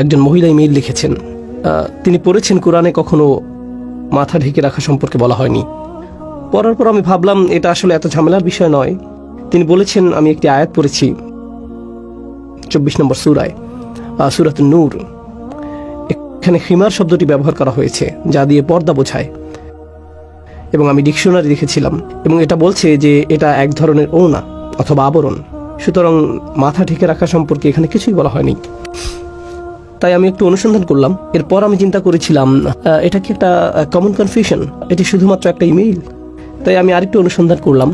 একজন মহিলা ইমেইল লিখেছেন তিনি পড়েছেন কোরআনে কখনো মাথা ঢেকে রাখা সম্পর্কে বলা হয়নি। পড়ার পর আমি ভাবলাম, এটা আসলে এত ঝামেলার বিষয় নয়। তিনি বলেছেন, আমি একটি আয়াত পড়েছি, চব্বিশ নম্বর সুরায় সুরাত নূর। এখানে হিমার শব্দটি ব্যবহার করা হয়েছে, যা দিয়ে পর্দা বোঝায়। এবং আমি ডিকশনারি দেখেছিলাম, এবং এটা বলছে যে এটা এক ধরনের ওনা অথবা আবরণ। সুতরাং মাথা ঢেকে রাখা সম্পর্কে এখানে কিছুই বলা হয়নি। তাই আমি একটু অনুসন্ধান করলাম। এরপর আমি চিন্তা করেছিলাম এটা কি একটা কমন কনফিউশন এটি শুধুমাত্র একটা ইমেইল তাই আমি আরেকটু অনুসন্ধান করলাম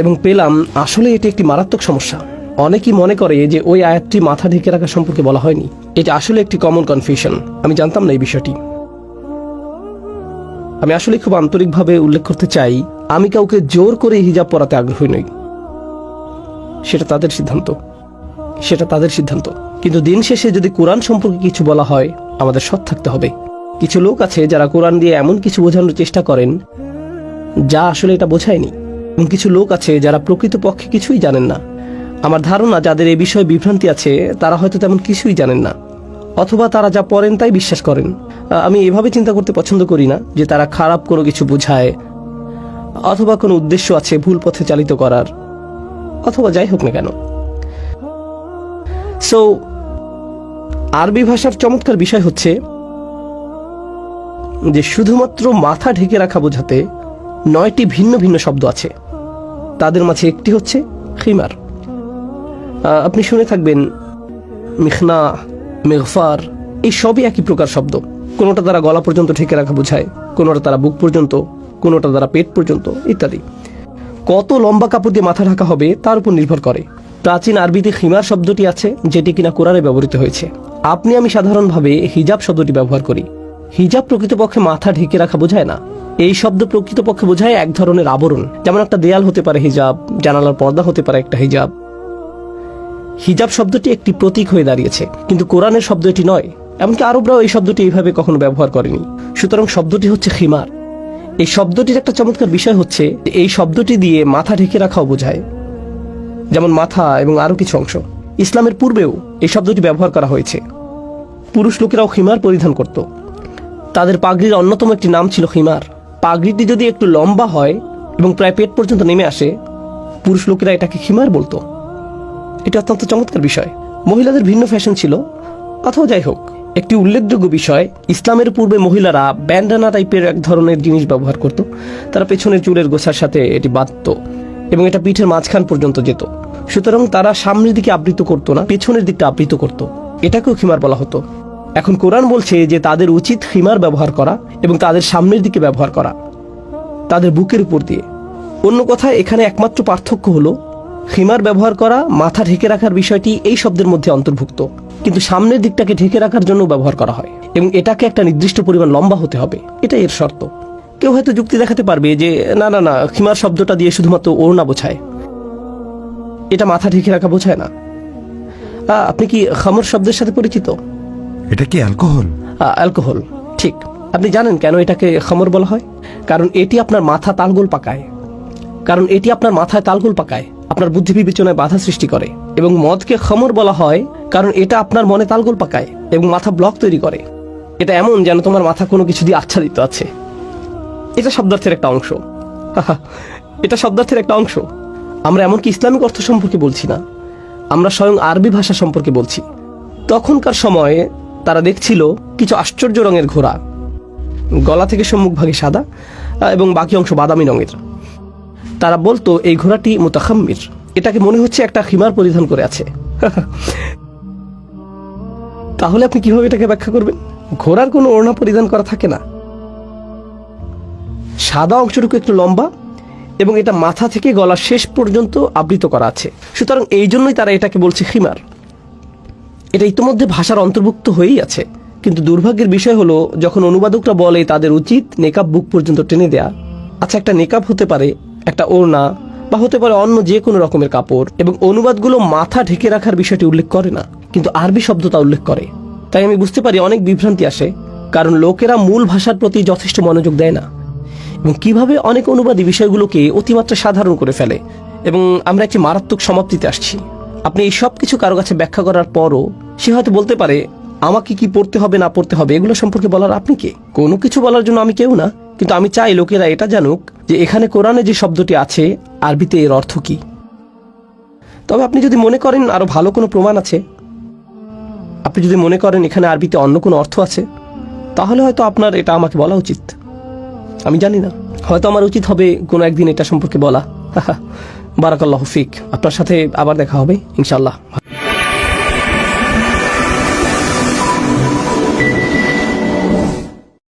এবং পেলাম, আসলে এটি একটি মারাত্মক সমস্যা। অনেকেই মনে করে যে ওই আয়াতটি মাথা ঢেকে রাখা সম্পর্কে বলা হয়নি। এটা আসলে একটি কমন কনফিউশন আমি জানতাম না এই বিষয়টি। আমি আসলে খুব আন্তরিকভাবে উল্লেখ করতে চাই, আমি কাউকে জোর করে হিজাব পরাতে আগ্রহী নই। সেটা তাদের সিদ্ধান্ত। সেটা তাদের সিদ্ধান্ত। কিন্তু দিন শেষে যদি কোরআন সম্পর্কে কিছু বলা হয়, আমাদের সৎ থাকতে হবে। কিছু লোক আছে যারা কোরআন দিয়ে এমন কিছু বোঝানোর চেষ্টা করেন, যা আসলে এটা বোঝায়নি। এবং কিছু লোক আছে যারা প্রকৃতপক্ষে কিছুই জানেন না। আমার ধারণা, যাদের এই বিষয়ে বিভ্রান্তি আছে, তারা হয়তো তেমন কিছুই জানেন না। অথবা তারা যা পড়েন তাই বিশ্বাস করেন। আমি এভাবে চিন্তা করতে পছন্দ করি না যে তারা খারাপ কোনো কিছু বোঝায়, অথবা কোনো উদ্দেশ্য আছে ভুল পথে চালিত করার। অথবা যাই হোক না কেন। সো আরবি ভাষার চমৎকার বিষয় হচ্ছে যে শুধুমাত্র মাথা ঢেকে রাখা বোঝাতে নয়টি ভিন্ন ভিন্ন শব্দ আছে। তাদের মাঝে একটি হচ্ছে খিমার। আপনি শুনে থাকবেন, মিখনা মেঘফার এই সবই একই প্রকার শব্দ। কোনোটা দ্বারা গলা পর্যন্ত ঢেকে রাখা বোঝায়, কোনোটা দ্বারা বুক পর্যন্ত, কোনোটা দ্বারা পেট পর্যন্ত, ইত্যাদি। কত লম্বা কাপড় দিয়ে মাথা ঢাকা হবে, তার উপর নির্ভর করে। প্রাচীন আরবিতে খিমার শব্দটি আছে, যেটি কিনা কোরআনে ব্যবহৃত হয়েছে। আপনি আমি সাধারণভাবে হিজাব শব্দটি ব্যবহার করি। হিজাব প্রকৃতপক্ষে মাথা ঢেকে রাখা বোঝায় না। এই শব্দ প্রকৃতপক্ষে বোঝায় এক ধরনের আবরণ, যেমন একটা দেয়াল হতে পারে হিজাব, জানালার পর্দা হতে পারে একটা হিজাব। হিজাব শব্দটি একটি প্রতীক হয়ে দাঁড়িয়েছে, কিন্তু কোরআনের শব্দ এটি নয়, এমনকি আরবরাও এই শব্দটি এইভাবে কখনো ব্যবহার করেনি। সুতরাং শব্দটি হচ্ছে খিমার। এই শব্দটির একটা চমৎকার বিষয় হচ্ছে, এই শব্দটি দিয়ে মাথা ঢেকে রাখাও বোঝায়। যেমন মাথা এবং আরও কিছু অংশ। ইসলামের পূর্বেও এই শব্দটি ব্যবহার করা হয়েছে। পুরুষ লোকেরাও খিমার পরিধান করত। তাদের পাগড়ির অন্যতম একটি নাম ছিল খিমার। পাগড়িটি যদি একটু লম্বা হয় এবং প্রায় পেট পর্যন্ত নেমে আসে, পুরুষ লোকেরা এটাকে খিমার বলতো। এটা অত্যন্ত চমৎকার বিষয়। মহিলাদের ভিন্ন ফ্যাশন ছিল। অথবা যাই হোক, একটি উল্লেখযোগ্য বিষয়, ইসলামের পূর্বে মহিলারা ব্যান্ডানা টাইপের এক ধরনের জিনিস ব্যবহার করত। তারা পেছনের চুলের গোছার সাথে এটি বাঁধত। এবং এটা পিঠের মাঝখান পর্যন্ত যেত। সুতরাং তারা সামনের দিকে আবৃত করতো না, পেছনের দিকটা আবৃত করত। এটাকেও খিমার বলা হতো। এখন কোরআন বলছে যে তাদের উচিত খিমার ব্যবহার করা এবং তাদের সামনের দিকে ব্যবহার করা, তাদের বুকের উপর দিয়ে। অন্য কথায়, এখানে একমাত্র পার্থক্য হলো, খিমার ব্যবহার করা, মাথা ঢেকে রাখার বিষয়টি এই শব্দের মধ্যে অন্তর্ভুক্ত। কিন্তু সামনের দিকটাকে ঢেকে রাখার জন্য ব্যবহার করা হয় এবং এটাকে একটা নির্দিষ্ট পরিমাণ লম্বা হতে হবে। এটা এর শর্ত। কেউ হয়তো যুক্তি দেখাতে পারবে যে না না না খিমার শব্দটা দিয়ে শুধুমাত্র ওড়না বোঝায়। এটা মাথা ঢেকে রাখা বোঝায় না। আপনি কি খামর শব্দের সাথে পরিচিত? এটা কি অ্যালকোহল? অ্যালকোহল ঠিক। আপনি জানেন কেন এটাকে খামর বলা হয়? কারণ এটি আপনার মাথা তালগোল পাকায়। কারণ এটি আপনার মাথায় তালগোল পাকায় আপনার বুদ্ধি বিবেচনায় বাধা সৃষ্টি করে। এবং মদকে খামর বলা হয় কারণ এটা আপনার মনে তালগোল পাকায় এবং মাথা ব্লক তৈরি করে। এটা এমন যেন তোমার মাথা কোনো কিছু দিয়ে আচ্ছাদিত আছে। এটা শব্দার্থের একটা অংশ। এটা শব্দার্থের একটা অংশ। আমরা এমনকি ইসলামিক অর্থ সম্পর্কে বলছি না। আমরা স্বয়ং আরবি ভাষা সম্পর্কে বলছি। তখনকার সময়ে তারা দেখছিল কিছু আশ্চর্য রঙের ঘোড়া। গলা থেকে সম্মুখভাগে সাদা এবং বাকি অংশ বাদামি রঙের। তারা বলতো, এই ঘোড়াটি মোতাখাম্মির। এটাকে মনে হচ্ছে একটা খিমার পরিধান করে আছে। তাহলে আপনি কীভাবে এটাকে ব্যাখ্যা করবেন? ঘোড়ার কোনো ওড়না পরিধান করা থাকে না। সাদা অংশটুকু একটু লম্বা এবং এটা মাথা থেকে গলা শেষ পর্যন্ত আবৃত করা আছে। সুতরাং এই জন্যই তারা এটাকে বলছে খিমার। এটা ইতিমধ্যে ভাষার অন্তর্ভুক্ত হয়েই আছে। কিন্তু দুর্ভাগ্যের বিষয় হলো, যখন অনুবাদকরা বলে তাদের উচিত নেকাব বুক পর্যন্ত টেনে দেয়া আচ্ছা একটা নেকাব হতে পারে, একটা ওড়না, বা হতে পারে অন্য যে কোনো রকমের কাপড়, এবং অনুবাদগুলো মাথা ঢেকে রাখার বিষয়টি উল্লেখ করে না, কিন্তু আরবি শব্দ তা উল্লেখ করে। তাই আমি বুঝতে পারি অনেক বিভ্রান্তি আসে, কারণ লোকেরা মূল ভাষার প্রতি যথেষ্ট মনোযোগ দেয় না। এবং কীভাবে অনেক অনুবাদী বিষয়গুলোকে অতিমাত্রা সাধারণ করে ফেলে। এবং আমরা একটি মারাত্মক সমাপ্তিতে আসছি। আপনি এই সব কিছু কারও কাছে ব্যাখ্যা করার পরও সে হয়তো বলতে পারে, আমাকে কি পড়তে হবে, না পড়তে হবে, এগুলো সম্পর্কে বলার আপনি কে? কোনো কিছু বলার জন্য আমি কেউ না, কিন্তু আমি চাই লোকেরা এটা জানুক যে এখানে কোরআনে যে শব্দটি আছে, আরবিতে এর অর্থ কি। তবে আপনি যদি মনে করেন আরও ভালো কোনো প্রমাণ আছে, আপনি যদি মনে করেন এখানে আরবিতে অন্য কোনো অর্থ আছে, তাহলে হয়তো আপনার এটা আমাকে বলা উচিত। আমি জানি না। হয়তো আমার উচিত হবে কোনো একদিন এটা সম্পর্কে বলা। বারাকাল্লাহ ফিক। আপনার সাথে আবার দেখা হবে ইনশাল্লাহ